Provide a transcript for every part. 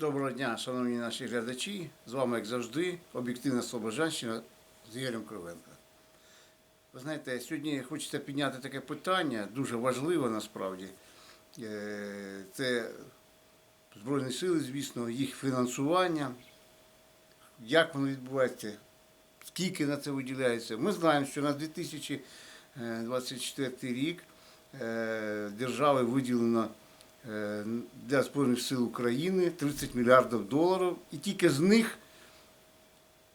Доброго дня, шановні наші глядачі. З вами, як завжди, об'єктивна Слобожанщина з Ігорем Кривенко. Ви знаєте, сьогодні хочеться підняти таке питання, дуже важливе насправді. Е, Це Збройні сили, звісно, їх фінансування, як воно відбувається, скільки на це виділяється. Ми знаємо, що на 2024 рік е, держави виділено е, для Збройних сил України 30 мільярдів доларів, і тільки з них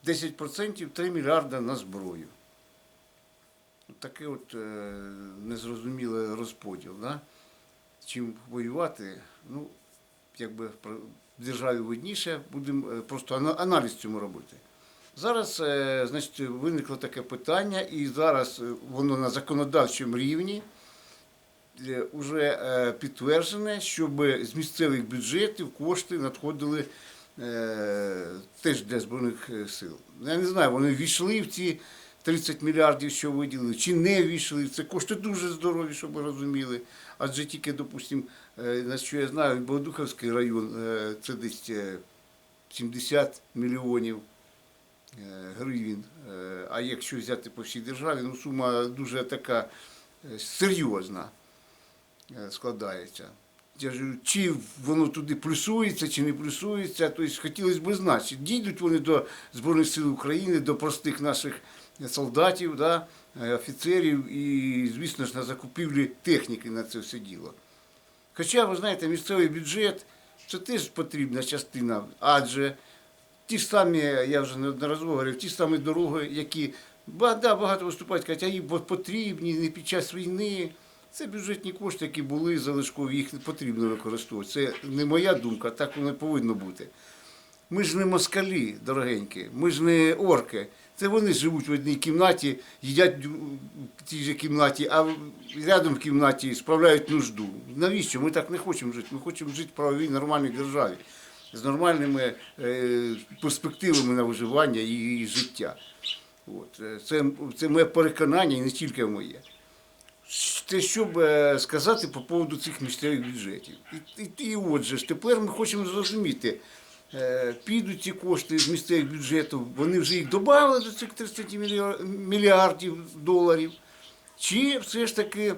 10% 3 мільярда на зброю. Такий от е, незрозумілий розподіл. Да? Чим воювати, ну, якби в державі видніше, будемо е, просто аналіз цьому робити. Зараз е, значить, виникло таке питання, і зараз е, воно на законодавчому рівні вже підтверджене, щоб з місцевих бюджетів кошти надходили е, теж для Збройних е, сил. Я не знаю, вони ввійшли в ці 30 мільярдів, що виділили, чи не ввійшли. Це кошти дуже здорові, щоб ви розуміли. Адже тільки, допустимо, на що я знаю, Богодухівський район е, це десь е, 70 мільйонів е, гривень. Е, А якщо взяти по всій державі, ну сума дуже така е, серйозна е, складається. Я говорю, чи воно туди плюсується, чи не плюсується, тобто хотілося б знати, дійдуть вони до Збройних сил України, до простих наших солдатів, да, е, офіцерів і, звісно ж, на закупівлі техніки на це все діло. Хоча, ви знаєте, місцевий бюджет це теж потрібна частина, адже ті ж самі, я вже неодноразово говорив, ті ж самі дороги, які да, багато виступають, кажуть, а їм потрібні не під час війни. Це бюджетні кошти, які були залишкові, їх потрібно використовувати. Це не моя думка, так воно повинно бути. Ми ж не москалі, дорогенькі, ми ж не орки. Це вони живуть в одній кімнаті, їдять в тій же кімнаті, а рядом в кімнаті справляють нужду. Навіщо? Ми так не хочемо жити. Ми хочемо жити в правовій нормальній державі з нормальними е, перспективами на виживання і, і життя. От. е, Це, це моє переконання і не тільки моє. Те, щоб е, сказати по поводу цих місцевих бюджетів. І, і, і отже тепер ми хочемо зрозуміти, е, підуть ці кошти з місцевих бюджетів, вони вже їх додали до цих 30 мільярдів доларів, чи все ж таки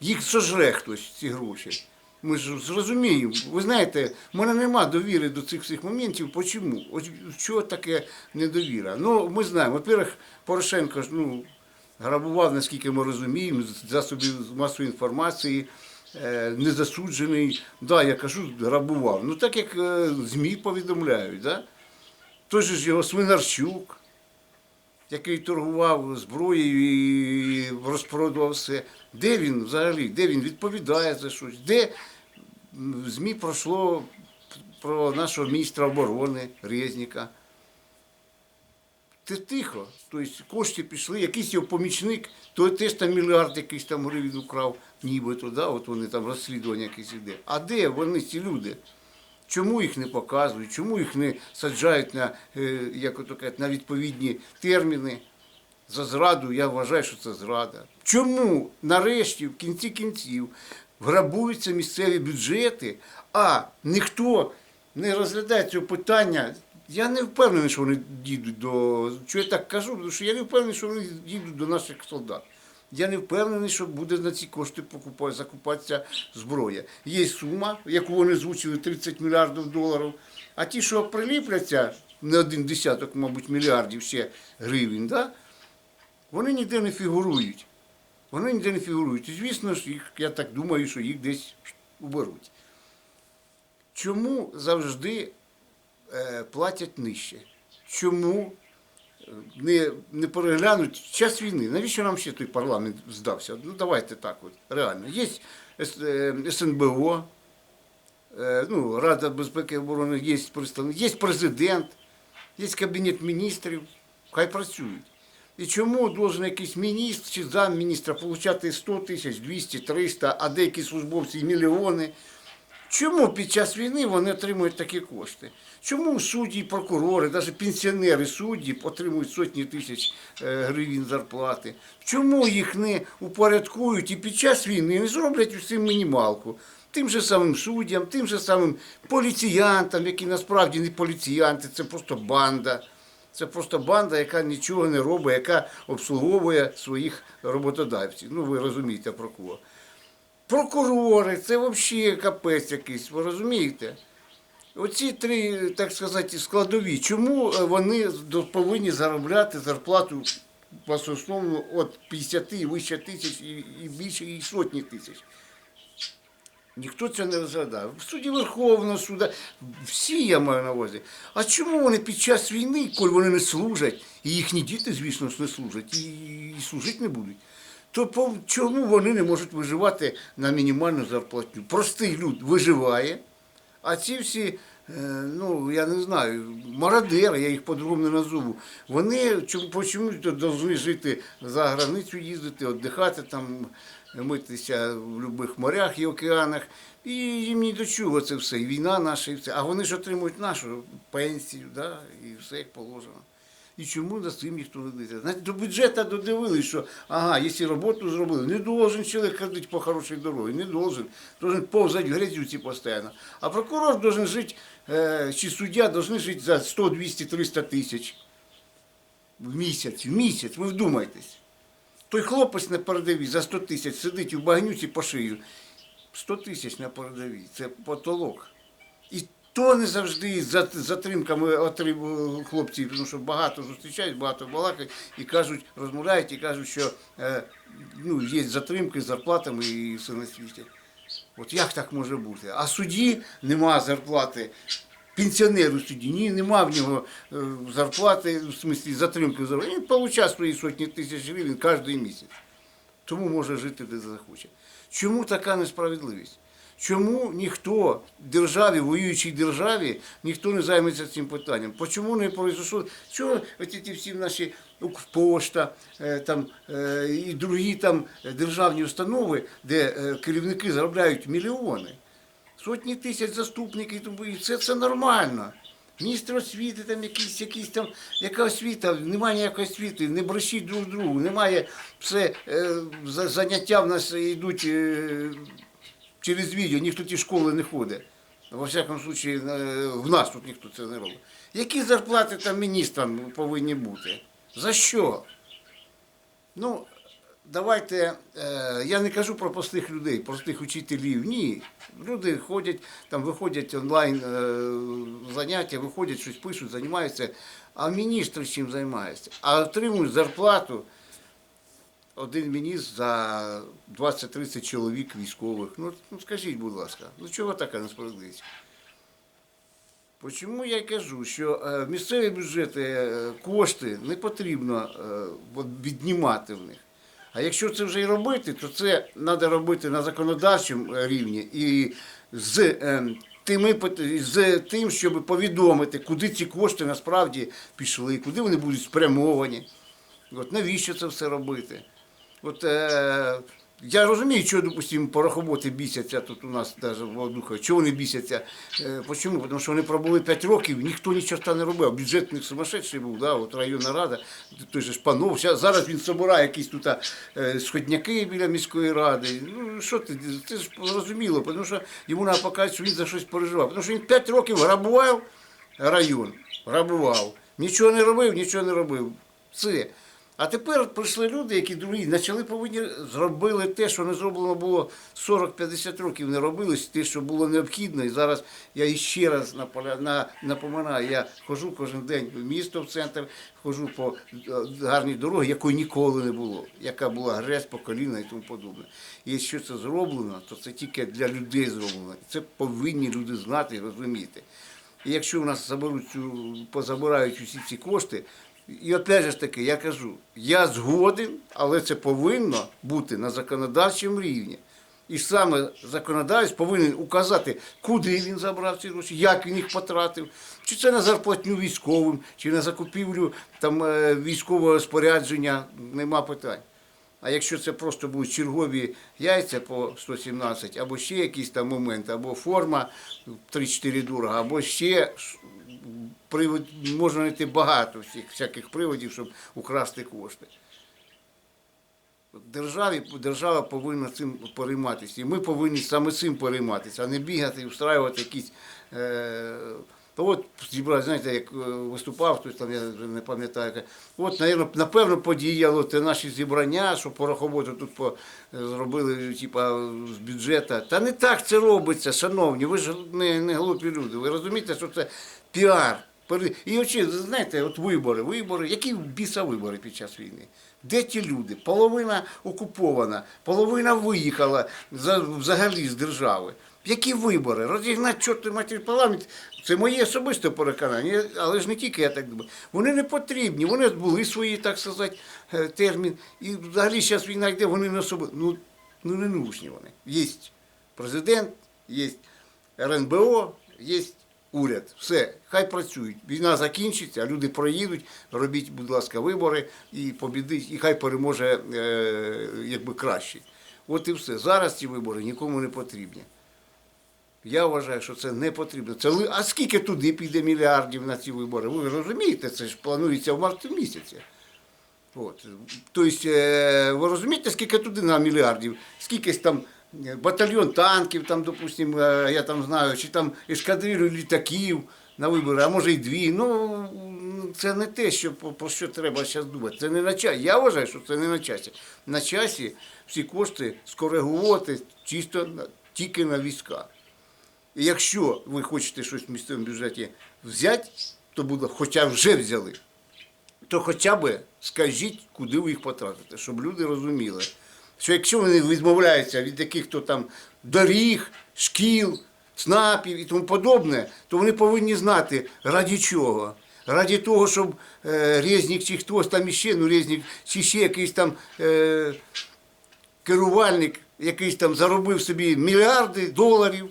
їх сожре хтось ці гроші. Ми ж зрозуміємо. Ви знаєте, в мене нема довіри до цих всіх моментів. Почому? Що таке недовіра? Ну, ми знаємо, во-первых, Порошенко ж ну, грабував, наскільки ми розуміємо, засобів масової інформації, е, не засуджений. Да, я кажу, грабував. Ну так як е, ЗМІ повідомляють, да? той же ж його Свинарчук, який торгував зброєю і розпродував все. Де він взагалі? Де він відповідає за щось? Де ЗМІ пройшло про нашого міністра оборони Резніка? Це тихо. Тобто кошти пішли, якийсь його помічник, той теж там мільярд якийсь там гривень украв, нібито, да? от вони там розслідування якесь іде. А де вони, ці люди? Чому їх не показують, чому їх не саджають на, е, як кажуть, на відповідні терміни? За зраду, я вважаю, що це зрада. Чому нарешті, в кінці кінців, грабуються місцеві бюджети, а ніхто не розглядає цього питання? Я не впевнений, що вони дійдуть до. Чого я так кажу? Тому що я не впевнений, що вони дійдуть до наших солдат. Я не впевнений, що буде на ці кошти покупати, закупатися зброя. Є сума, яку вони звучили 30 мільярдів доларів. А ті, що приліпляться на один десяток, мабуть, мільярдів ще гривень, да? вони ніде не фігурують. Вони ніде не фігурують. І звісно ж, їх, я так думаю, що їх десь уберуть. Чому завжди платять нижче? Чому е, не, не переглянуть час війни? Навіщо нам ще той парламент здався? Ну давайте так от, реально. Є е, СНБО, е, ну, Рада безпеки і оборони, є представник, є президент, є кабінет міністрів, хай працюють. І чому должен якийсь міністр чи замміністра отримати 100 тисяч, 200, 300, а деякі службовці і мільйони? Чому під час війни вони отримують такі кошти? Чому судді, прокурори, навіть пенсіонери судді отримують сотні тисяч е, гривень зарплати? Чому їх не упорядкують і під час війни не зроблять усім мінімалку? тим же самим суддям, тим же самим поліціянтам, які насправді не поліціянти, це просто банда. Це просто банда, яка нічого не робить, яка обслуговує своїх роботодавців. Ну, ви розумієте про кого. Прокурори, це взагалі капець якийсь, ви розумієте? Оці три, так сказати, складові. Чому е, вони повинні заробляти зарплату в основному від 50 і вище тисяч і, більше і сотні тисяч? Ніхто це не розглядав. В суді Верховного суду, всі я маю на увазі. А чому вони під час війни, коли вони не служать, і їхні діти, звісно не служать, і служити не будуть, то по, чому вони не можуть виживати на мінімальну зарплатню? Простий люд виживає, а ці всі, е, ну я не знаю, мародери, я їх по-другому не назову, вони чому- по повинні жити за границю, їздити, віддихати там, митися в будь-яких морях і океанах. І їм ні до чого це все, і війна наша, і все. А вони ж отримують нашу пенсію, да, і все як положено. І чому за цим ніхто не дивиться? Знаєте, до бюджету додивились, що ага, якщо роботу зробили, не должен чоловік ходити по хорошій дорозі, не должен. Должен повзати в грязюці постійно. А прокурор должен жити, е, чи суддя должны жити за 100, 200, 300 тисяч в місяць. В місяць, ви вдумайтесь. Той хлопець на передовій за 100 тисяч сидить у багнюці по шию. 100 тисяч на передовій, це потолок. І то не завжди з затримками отримують хлопці, тому що багато зустрічають, багато балакають і кажуть, розмовляють і кажуть, що е, ну, є затримки з зарплатами і все на світі. От як так може бути? А судді нема зарплати. Пенсіонеру судді, ні, нема в нього е, зарплати, в смислі затримки зарплати. Він отримує свої сотні тисяч гривень кожен місяць. Тому може жити де захоче. Чому така несправедливість? Чому ніхто в державі, воюючій державі, ніхто не займеться цим питанням? Чому не произошло? Чого ті всі наші Укрпошта е, там, е, і другі там державні установи, де е, керівники заробляють мільйони, сотні тисяч заступників, і це, це нормально. Міністр освіти, там якісь, якісь там, яка освіта, немає ніякої освіти, не брешіть друг другу, немає все, заняття в нас йдуть через відео, ніхто ті школи не ходить. Во всякому случаї, е, в нас тут ніхто це не робить. Які зарплати там міністрам повинні бути? За що? Ну, давайте, е, я не кажу про простих людей, простих учителів. Ні. Люди ходять, там виходять онлайн е, заняття, виходять, щось пишуть, займаються. А міністр чим займається? А отримують зарплату один міністр за 20-30 чоловік військових. Ну, ну скажіть, будь ласка, ну чого така несправедливість? Чому я кажу, що е, місцеві бюджети е, кошти не потрібно е, віднімати в них. А якщо це вже й робити, то це треба робити на законодавчому рівні і з, тими, з тим, щоб повідомити, куди ці кошти насправді пішли, куди вони будуть спрямовані. От навіщо це все робити? От, е, я розумію, що, допустимо, порохоботи бісяться тут у нас навіть в Володухові. Чого вони бісяться? Е, Почому? Тому що вони пробули 5 років, ніхто ні чорта не робив. Бюджет у них сумасшедший був, да? от районна рада, той же ж панов. Зараз він собирає якісь тут е, сходняки біля міської ради. Ну що ти, це ж зрозуміло, тому що йому треба показати, що він за щось переживав. Тому що він 5 років грабував район, грабував. Нічого не робив, нічого не робив. Все. А тепер прийшли люди, які другі, почали повинні зробили те, що не зроблено було 40-50 років, не робилось, те, що було необхідно. І зараз я іще раз напоминаю, я ходжу кожен день в місто в центр, ходжу по е, гарній дорогі, якої ніколи не було, яка була грязь по коліна і тому подобне. І якщо це зроблено, то це тільки для людей зроблено. Це повинні люди знати і розуміти. І якщо у нас заберуть позабирають усі ці кошти, і же ж таки, я кажу, я згоден, але це повинно бути на законодавчому рівні. І саме законодавець повинен указати, куди він забрав ці гроші, як він їх потратив, чи це на зарплатню військовим, чи на закупівлю там, е, військового спорядження, нема питань. А якщо це просто будуть чергові яйця по 117, або ще якийсь там момент, або форма 3-4 дорого, або ще привод, можна знайти багато всіх всяких приводів, щоб украсти кошти. Державі, держава повинна цим перейматися. І ми повинні саме цим перейматися, а не бігати і встраювати якісь. Е, то от зібрали, знаєте, як е, виступав хтось там, я вже не пам'ятаю. От, напевно, подіяло те наші зібрання, що порохоботу тут по, е, зробили типа, з бюджету. Та не так це робиться, шановні. Ви ж не, не глупі люди. Ви розумієте, що це піар. І очі, знаєте, от вибори, вибори, які біса вибори під час війни? Де ті люди? Половина окупована, половина виїхала взагалі з держави. Які вибори? Розігнати чорти матір парламент. Це моє особисте переконання, але ж не тільки я так думаю. Вони не потрібні, вони були свої, так сказати, е, термін. І взагалі зараз війна йде, вони не особи. Ну, ну не нужні вони. Є президент, є РНБО, є уряд. Все, хай працюють. Війна закінчиться, люди проїдуть, робіть, будь ласка, вибори і побідить, і хай переможе е, якби краще. От і все. Зараз ці вибори нікому не потрібні. Я вважаю, що це не потрібно. Це а скільки туди піде мільярдів на ці вибори? Ви розумієте, це ж планується в марті місяці. От. Тобто, е, ви розумієте, скільки туди на мільярдів? Скільки там батальйон танків, там, допустим, е, я там знаю, чи там ескадрилю літаків на вибори, а може й дві. Ну, це не те, що, про що треба зараз думати. Це не на часі. Я вважаю, що це не на часі. На часі всі кошти скоригувати чисто тільки на війська. І якщо ви хочете щось в місцевому бюджеті взяти, то буде, хоча вже взяли, то хоча б скажіть, куди ви їх потратите, щоб люди розуміли, що якщо вони відмовляються від яких-то там доріг, шкіл, ЦНАПів і тому подобне, то вони повинні знати, раді чого. Раді того, щоб е, Резнік чи хтось там іще, ну Резнік, чи ще якийсь там е, керувальник якийсь там заробив собі мільярди доларів,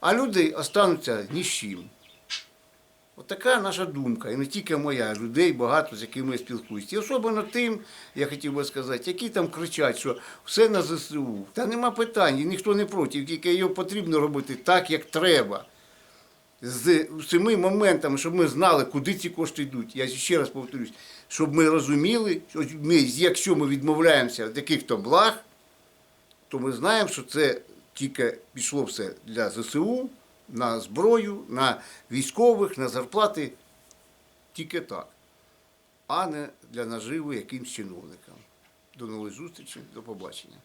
а люди остануться ні з чим. От така наша думка, і не тільки моя, людей багато, з якими я спілкуюся. І особливо тим, я хотів би сказати, які там кричать, що все на ЗСУ. Та нема питань, і ніхто не проти, тільки його потрібно робити так, як треба. З цими моментами, щоб ми знали, куди ці кошти йдуть. Я ще раз повторюсь, щоб ми розуміли, що ми, якщо ми відмовляємося від яких-то благ, то ми знаємо, що це тільки пішло все для ЗСУ, на зброю, на військових, на зарплати. Тільки так, а не для наживи якимсь чиновникам. До нової зустрічі, до побачення.